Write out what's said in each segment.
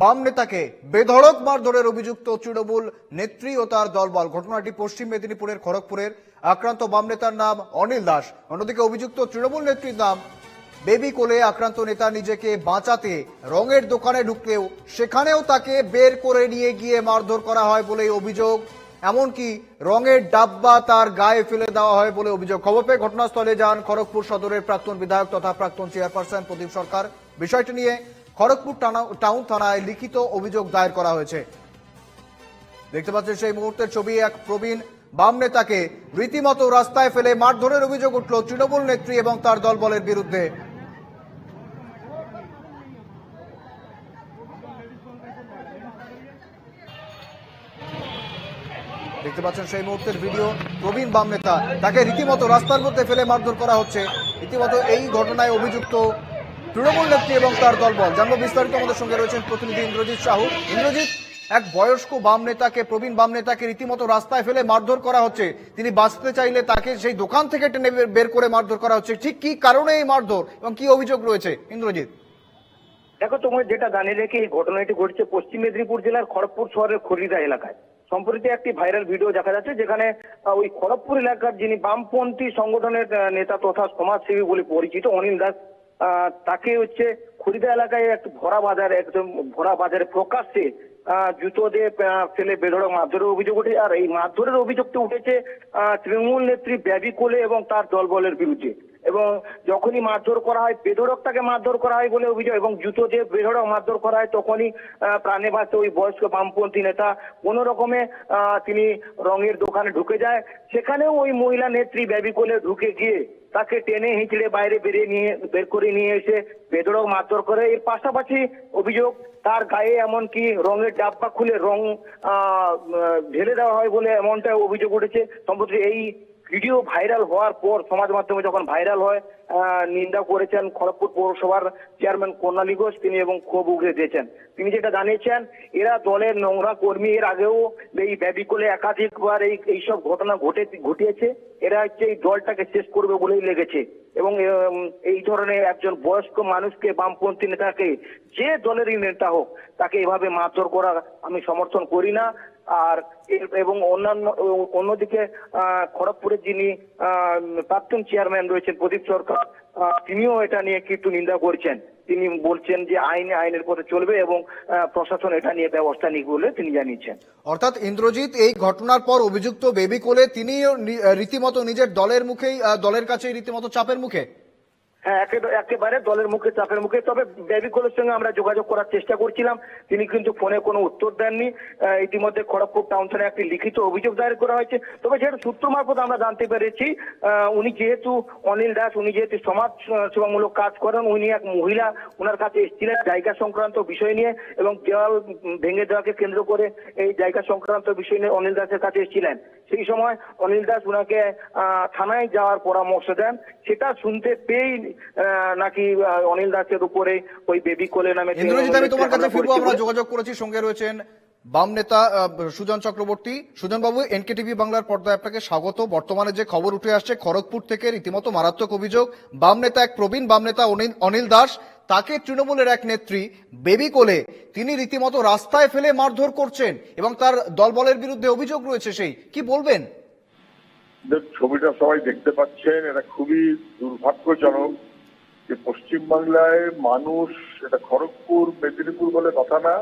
বাম নেতাকে বেধড়ক মারধরের অভিযুক্ত তৃণমূল নেত্রী ও তার দলবল। ঘটনাটি পশ্চিম মেদিনীপুরের খড়গপুরের আক্রান্ত বাম নেতার নাম অনিল দাস। অন্যদিকে অভিযুক্ত তৃণমূল নেত্রীর নাম বেবি কোলে আক্রান্ত নেতা নিজেকে বাঁচাতে রঙের দোকানে ঢুকলেও সেখানেও তাকে বের করে নিয়ে গিয়ে মারধর করা হয় বলে অভিযোগ। এমনকি রঙের ডাব্বা তার গায়ে ফেলে দেওয়া হয় বলে অভিযোগ। খবর পেয়ে ঘটনাস্থলে যান খড়গপুর সদরের প্রাক্তন বিধায়ক তথা প্রাক্তন চেয়ারপারসন প্রদীপ সরকার। বিষয়টি নিয়ে খড়গপুর টাউন থানায় লিখিত অভিযোগ দায়ের করা হয়েছে। দেখতে পাচ্ছেন সেই মুহূর্তের ছবি, এক প্রবীণ বাম নেতাকে রীতিমতো রাস্তায় ফেলে মারধরের অভিযোগ উঠল তৃণমূল নেত্রী এবং তার দলবলের বিরুদ্ধে। দেখতে পাচ্ছেন সেই মুহূর্তের ভিডিও, প্রবীণ বাম নেতা তাকে রীতিমতো রাস্তার মধ্যে ফেলে মারধর করা হচ্ছে। রীতিমতো এই ঘটনায় অভিযুক্ত তৃণমূল নেত্রী এবং তার দলবল। জানব বিস্তারিত আমাদের সঙ্গে রয়েছেন প্রতিনিধি ইন্দ্রজিৎ সাহু। ইন্দ্রজিৎ, এক বয়স্ক বাম নেতাকে, প্রবীণ বাম নেতাকে রীতিমতো রাস্তায় ফেলে মারধর করা হচ্ছে। তিনি বাঁচতে চাইলে তাকে সেই দোকান থেকে টেনে বের- করে মারধর করা হচ্ছে। ঠিক কি কারণে এই মারধর এবং কি অভিযোগ রয়েছে? ইন্দ্রজিৎ। দেখো, তোমার যেটা জানিয়ে রেখে এই ঘটনাটি ঘটছে পশ্চিম মেদিনীপুর জেলার খড়গপুর শহরের খরিদা এলাকায়। সম্প্রতি একটি ভাইরাল ভিডিও দেখা যাচ্ছে যেখানে ওই খড়গপুর এলাকার যিনি বামপন্থী সংগঠনের নেতা তথা সমাজসেবী বলে পরিচিত অনিল দাস তাকে হচ্ছে খরিদা এলাকায় এক ভরা বাজারে, একদম ভরা বাজারে প্রকাশ্যে জুতো দিয়ে ফেলে বেধড়ক মারধরের অভিযোগ ওঠে আর এই মারধরের অভিযোগটা উঠেছে তৃণমূল নেত্রী ব্যাবি কোলে এবং তার দলবলের বিরুদ্ধে। এবং যখনই মারধর করা হয় বেধড়ক তাকে মারধর করা হয় বলে অভিযোগ, এবং জুতো দিয়ে বেধড়ক মারধর করা হয়, তখনই প্রাণে বাঁচতে ওই বয়স্ক বামপন্থী নেতা। কোনো রকমে তিনি রঙের দোকানে ঢুকে যায়। সেখানেও ওই মহিলা নেত্রী ব্যাবি কোলে ঢুকে গিয়ে তাকে টেনে হিঁচড়ে বাইরে বেরিয়ে নিয়ে, বের করে নিয়ে এসে বেদরক মারধর করে। এর পাশাপাশি অভিযোগ, তার গায়ে এমনকি রঙের ডাব্বা খুলে রং ঢেলে দেওয়া হয় বলে এমনটা অভিযোগ উঠেছে। সম্প্রতি এই ভিডিও ভাইরাল হওয়ার পর সমাজ মাধ্যমে যখন ভাইরাল হয় নিন্দা করেছেন খড়গপুর পৌরসভার চেয়ারম্যান কর্ণালী ঘোষ তিনি এবং ক্ষোভ উগড়ে দিয়েছেন। তিনি যেটা জানিয়েছেন, এরা দলের নোংরা কর্মী, এর আগেও এই ব্যবিকলে একাধিকবার এই, এইসব ঘটনা ঘটে, ঘটিয়েছে। এরা হচ্ছে এই দলটাকে শেষ করবে বলেই লেগেছে। এবং এই ধরনের একজন বয়স্ক মানুষকে, বামপন্থী নেতাকে, যে দলেরই নেতা হোক, তাকে এভাবে মারধর করা আমি সমর্থন করি না। আর এবং অন্যান্য, অন্যদিকে খড়গপুরের যিনি প্রাক্তন চেয়ারম্যান রয়েছেন প্রদীপ সরকার তিনিও এটা নিয়ে কিন্তু নিন্দা করছেন। তিনি বলছেন যে আইন, আইনের পথে চলবে এবং প্রশাসন এটা নিয়ে ব্যবস্থা নিক বলে তিনি জানিয়েছেন। অর্থাৎ ইন্দ্রজিৎ, এই ঘটনার পর অভিযুক্ত বেবি কোলে তিনিও রীতিমতো নিজের দলের মুখেই দলের কাছে রীতিমতো চাপের মুখে? একেবারে দলের মুখে, চাপের মুখে। তবে বেবি কোলের সঙ্গে আমরা যোগাযোগ করার চেষ্টা করছিলাম। তিনি কিন্তু ফোনে কোনো উত্তর দেননি। ইতিমধ্যে খড়গপুর টাউন থানায় একটি লিখিত অভিযোগ দায়ের করা হয়েছে। তবে যেটা সূত্র মারফত আমরা জানতে পেরেছি উনি যেহেতু অনিল দাস, উনি যেহেতু সমাজ সেবামূলক কাজ করেন, উনি এক মহিলা। ওনার কাছে এসেছিলেন জায়গা সংক্রান্ত বিষয় নিয়ে এবং দেওয়াল ভেঙে দেওয়াকে কেন্দ্র করে এই জায়গা সংক্রান্ত বিষয় নিয়ে অনিল দাসের কাছে এসেছিলেন। সেই সময় অনিল দাস ওনাকে আহ, থানায় যাওয়ার পরামর্শ দেন। সেটা শুনতে পেয়েই আহ, নাকি অনিল দাসের উপরে ওই বেবি কোলে নামে ইন্দ্রজিৎ আমি তোমার কাছে ফিরবো আমরা যোগাযোগ করেছি সঙ্গে রয়েছেন বাম নেতা সুজন চক্রবর্তী, সুজন বাবু, এনকেটিভি বাংলার পর্দায় আপনাকে স্বাগত। বর্তমানে যে খবর উঠে আসছে, খড়গপুর থেকে রীতিমতো মারাত্মক অভিযোগ। বাম নেতা এক প্রবীণ, বাম নেতা অনিল দাস। তাকে তৃণমূলের এক নেত্রী, বেবি কোলে, তিনি রীতিমতো রাস্তায় ফেলে মারধর করছেন এবং তার দলবলের বিরুদ্ধে অভিযোগ রয়েছে সেই। কি বলবেন? ছবিটা সবাই দেখতে পাচ্ছেন, এটা খুবই দুর্ভাগ্যজনক যে পশ্চিমবাংলায় মানুষ, এটা খড়গপুর, মেদিনীপুর বলে কথা না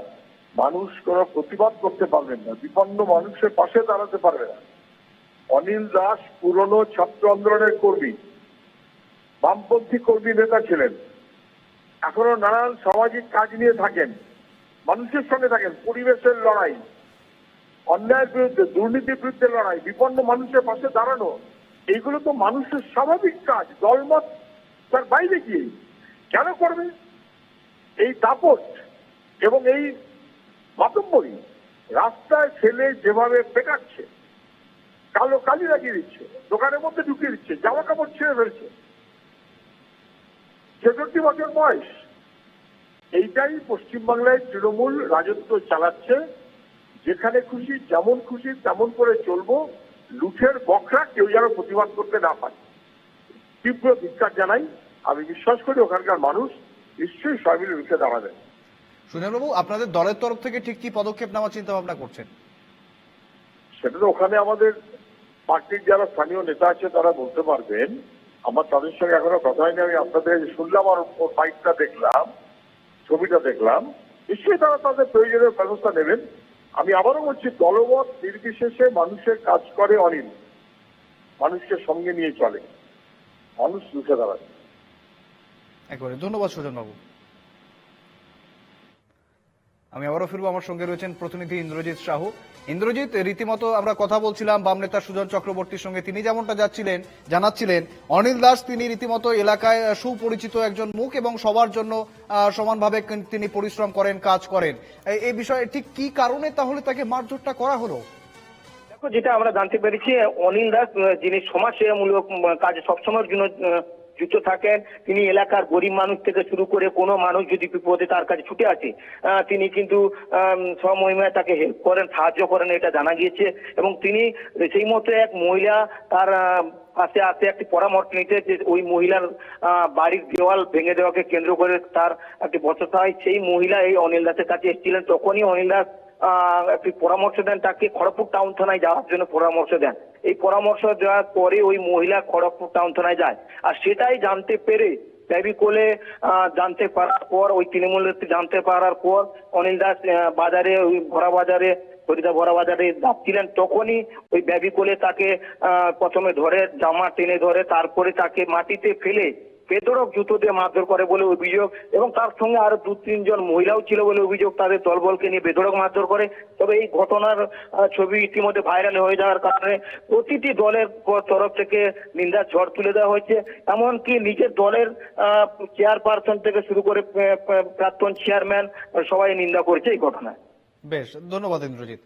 মানুষ কোনো প্রতিবাদ করতে পারবেন না। বিপন্ন মানুষের পাশে দাঁড়াতে পারবে না। অনিল দাস পুরনো ছাত্র আন্দোলনের কর্মী, বামপন্থী কর্মী নেতা ছিলেন। এখনও নানান সামাজিক কাজ নিয়ে থাকেন, মানুষের সঙ্গে থাকেন, পরিবেশের লড়াই, অন্যায়ের বিরুদ্ধে, দুর্নীতির বিরুদ্ধে লড়াই, বিপন্ন মানুষের পাশে দাঁড়ানো, এইগুলো তো মানুষের স্বাভাবিক কাজ, দলমত তার বাইরে গিয়ে। কেন করবে? এই দাপট এবং এই মাতম্বরী রাস্তায় ছেলে যেভাবে পেটাচ্ছে, কালো কালি লাগিয়ে দিচ্ছে, দোকানের মধ্যে ঢুকিয়ে দিচ্ছে জামা কাপড় ছেড়ে ফেলছে। ছেষট্টি বছর বয়স। এইটাই পশ্চিমবাংলায় তৃণমূল রাজত্ব চালাচ্ছে। যেখানে খুশি, যেমন খুশি, তেমন করে চলবো। লুঠের বকরা কেউ যেন প্রতিবাদ করতে না পারে। তীব্র ধিক্কার জানাই। আমি বিশ্বাস করি ওখানকার মানুষ নিশ্চয়ই সবাই মিলে রুখে দাঁড়াবেন সুজনবাবু আপনাদের দলের তরফ থেকে ঠিক কি পদক্ষেপ নেওয়ার চিন্তা ভাবনা করছেন? সেটা তো ওখানে আমাদের পার্টির যারা স্থানীয় নেতা আছে তারা বলতে পারবেন। আমার তাদের সঙ্গে এখনও কথা হয়নি আমি আপনাদের শুনলাম আর ফাইটটা দেখলাম ছবিটা দেখলাম। নিশ্চয়ই তারা তাদের প্রয়োজনীয় ব্যবস্থা নেবেন। আমি আবারও বলছি দলমত নির্বিশেষে মানুষের কাজ করে অনিল। মানুষকে সঙ্গে নিয়ে চলে। মানুষ রুখে দাঁড়ায়। একবারে ধন্যবাদ সুজনবাবু আমি আবারও ফিরবো। আমার সঙ্গে রয়েছেন প্রতিনিধি ইন্দ্রজিৎ সাহু। ইন্দ্রজিৎ, রীতিমতো আমরা কথা বলছিলাম, বাম নেতা সুজন চক্রবর্তীর সঙ্গে। তিনি যেমনটা যাচ্ছিলেন, জানাচ্ছিলেন, অনিল দাস তিনি রীতিমতো এলাকায় সুপরিচিত একজন মুখ এবং সবার জন্য সমানভাবে তিনি পরিশ্রম করেন, কাজ করেন। এই- বিষয়ে ঠিক কি কারণে তাহলে তাকে মারধরটা করা হলো? যেটা আমরা জানতে পেরেছি, অনিল দাস যিনি সমাজসেবামূলক কাজে সবসময়ের জন্য যুক্ত থাকেন, তিনি এলাকার গরিব মানুষ থেকে শুরু করে কোনো মানুষ যদি বিপদে তার কাছে ছুটে আসে তিনি কিন্তু স্বমহিমায় তাকে হেল্প করেন, সাহায্য করেন, এটা জানা গিয়েছে। এবং তিনি সেই মতো এক মহিলা তার পাশে আসে, একটি পরামর্শ নিতে যে ওই মহিলার বাড়ির দেওয়াল ভেঙে দেওয়াকে কেন্দ্র করে তার একটি বচসা হয়। সেই মহিলা এই অনিল দাসের কাছে এসেছিলেন, তখনই অনিল দাস একটি পরামর্শ দেন তাকে খড়গপুর টাউন থানায় যাওয়ার জন্য পরামর্শ দেন। এই পরামর্শ দেওয়ার পরে ওই মহিলা খড়গপুর টাউন থানায় যায়। আর সেটাই জানতে পেরে দেবী কোলে জানতে পারার পর, ওই তৃণমূল জানতে পারার পর অনিল দাস বাজারে, ওই ভরা বাজারে, ফরিদা ভরা বাজারে যাচ্ছিলেন তখনই ওই ব্যাবি কোলে তাকে প্রথমে ধরে, জামা টেনে ধরে, তারপরে তাকে মাটিতে ফেলে বেদরক জুতো দিয়ে মারধর করে বলে অভিযোগ এবং তার সঙ্গে আরও দু, তিনজন মহিলাও ছিল বলে অভিযোগ। তাদের দলবলকে নিয়ে বেদরক মারধর করে। তবে এই ঘটনার ছবি ইতিমধ্যে ভাইরাল হয়ে যাওয়ার কারণে প্রতিটি দলের তরফ থেকে নিন্দার ঝড় তুলে দেওয়া হয়েছে। এমনকি নিজের দলের চেয়ারপারসন থেকে শুরু করে প্রাক্তন চেয়ারম্যান সবাই নিন্দা করছে এই ঘটনায়। বেশ, ধন্যবাদ ইন্দ্রজিৎ।